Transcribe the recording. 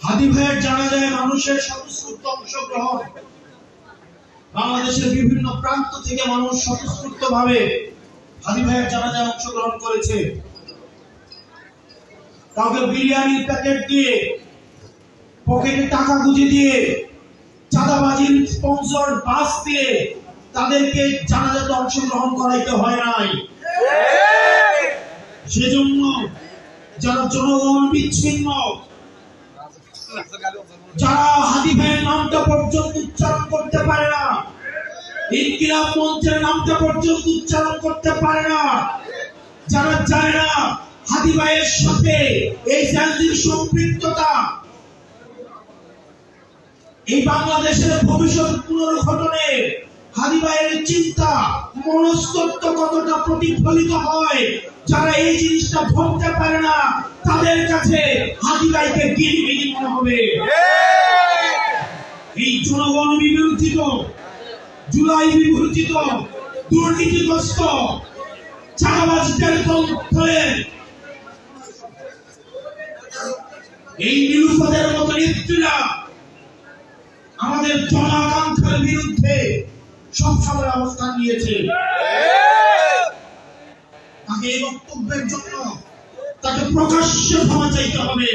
হাদি ভাইয়ের জানা যায় মানুষের স্বতঃস্ফূর্ত অংশগ্রহণ। বাংলাদেশের বিভিন্ন প্রান্ত থেকে মানুষ স্বতঃস্ফূর্ত ভাবে হাদি ভাইয়ের জানাজায় অংশগ্রহণ করেছে। কাউকে বিরিয়ানির প্যাকেট দিয়ে পকেটে টাকা গুঁজে দিয়ে চাঁদাবাজির স্পন্সর বাস দিয়ে তাদেরকে জানাজাতে অংশগ্রহণ করাইতে হয় নাই। সেজন্য যারা জনগণ বিচ্ছিন্ন যারা হাদি ভাইয়ের নামটা পর্যন্ত উচ্চারণ করতে পারে না। ইনকিলাব মঞ্চের নামটা পর্যন্ত উচ্চারণ করতে পারে না। যারা জানে না হাদি ভাইয়ের সাথে এই জাতির সম্পৃক্ততা, এই বাংলাদেশের ভবিষ্যৎ পুনর্গঠনে হাদি ভাইয়ের চিন্তা মনস্তত্ব কতটা প্রতিফলিত হয়, যারা এই জিনিসটা ধরতে পারে না, তাদের কাছে হাদি ভাইকে গিরিগিরি মনে হবে। এই জনগণ বিবর্তিত জুলাই বিবর্তিত দুর্নীতিগ্রস্ত এই নিরুপদের নেত্রীরা আমাদের জনাকাঙ্ক্ষার বিরুদ্ধে সবসময় অবস্থান নিয়েছে। তাকে এই বক্তব্যের জন্য তাকে প্রকাশ্যে ক্ষমা চাইতে হবে।